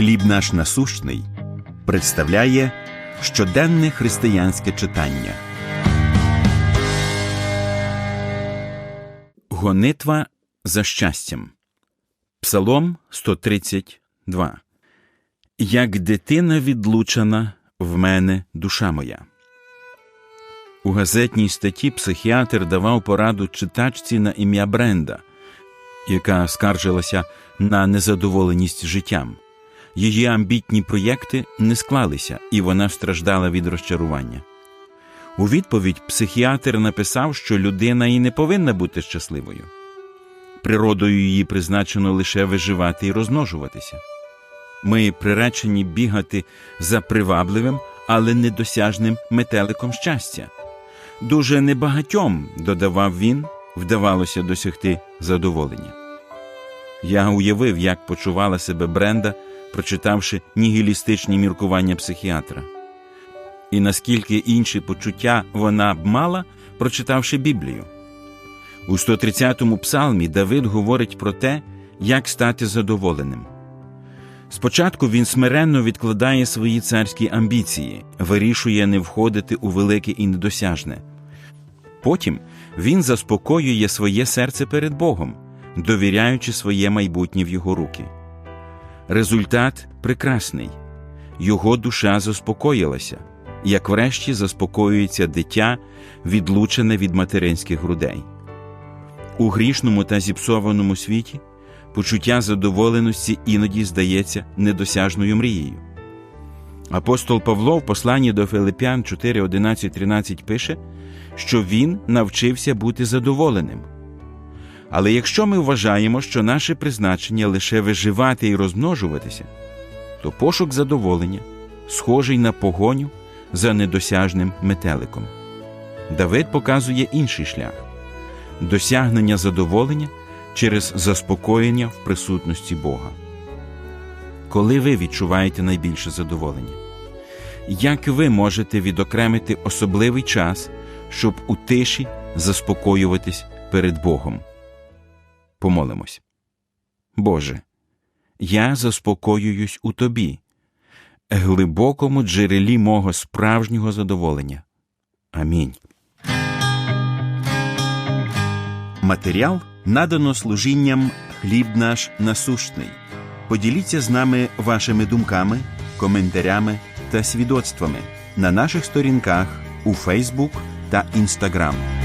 Хліб наш насущний представляє щоденне християнське читання. Гонитва за щастям. Псалом 132. Як дитина відлучена в мене душа моя. У газетній статті психіатр давав пораду читачці на ім'я Бренда, яка скаржилася на незадоволеність життям. Її амбітні проєкти не склалися, і вона страждала від розчарування. У відповідь психіатр написав, що людина і не повинна бути щасливою. Природою її призначено лише виживати і розмножуватися. Ми приречені бігати за привабливим, але недосяжним метеликом щастя. Дуже небагатьом, додавав він, вдавалося досягти задоволення. Я уявив, як почувала себе Бренда, прочитавши нігілістичні міркування психіатра, і наскільки інші почуття вона б мала, прочитавши Біблію. У 130-му псалмі Давид говорить про те, як стати задоволеним. Спочатку він смиренно відкладає свої царські амбіції, вирішує не входити у велике і недосяжне. Потім він заспокоює своє серце перед Богом, довіряючи своє майбутнє в його руки. Результат прекрасний його душа заспокоїлася, як врешті заспокоюється дитя, відлучене від материнських грудей. У грішному та зіпсованому світі почуття задоволеності іноді здається недосяжною мрією. Апостол Павло в посланні до Филипян 4, 11, 13 пише, що він навчився бути задоволеним. Але якщо ми вважаємо, що наше призначення лише виживати і розмножуватися, то пошук задоволення схожий на погоню за недосяжним метеликом. Давид показує інший шлях досягнення задоволення через заспокоєння в присутності Бога. Коли ви відчуваєте найбільше задоволення? Як ви можете відокремити особливий час, щоб у тиші заспокоюватись перед Богом? Помолимось. Боже, я заспокоююсь у Тобі, глибокому джерелі мого справжнього задоволення. Амінь. Матеріал надано служінням хліб наш насущний. Поділіться з нами вашими думками, коментарями та свідоцтвами на наших сторінках у Фейсбук та Інстаграм.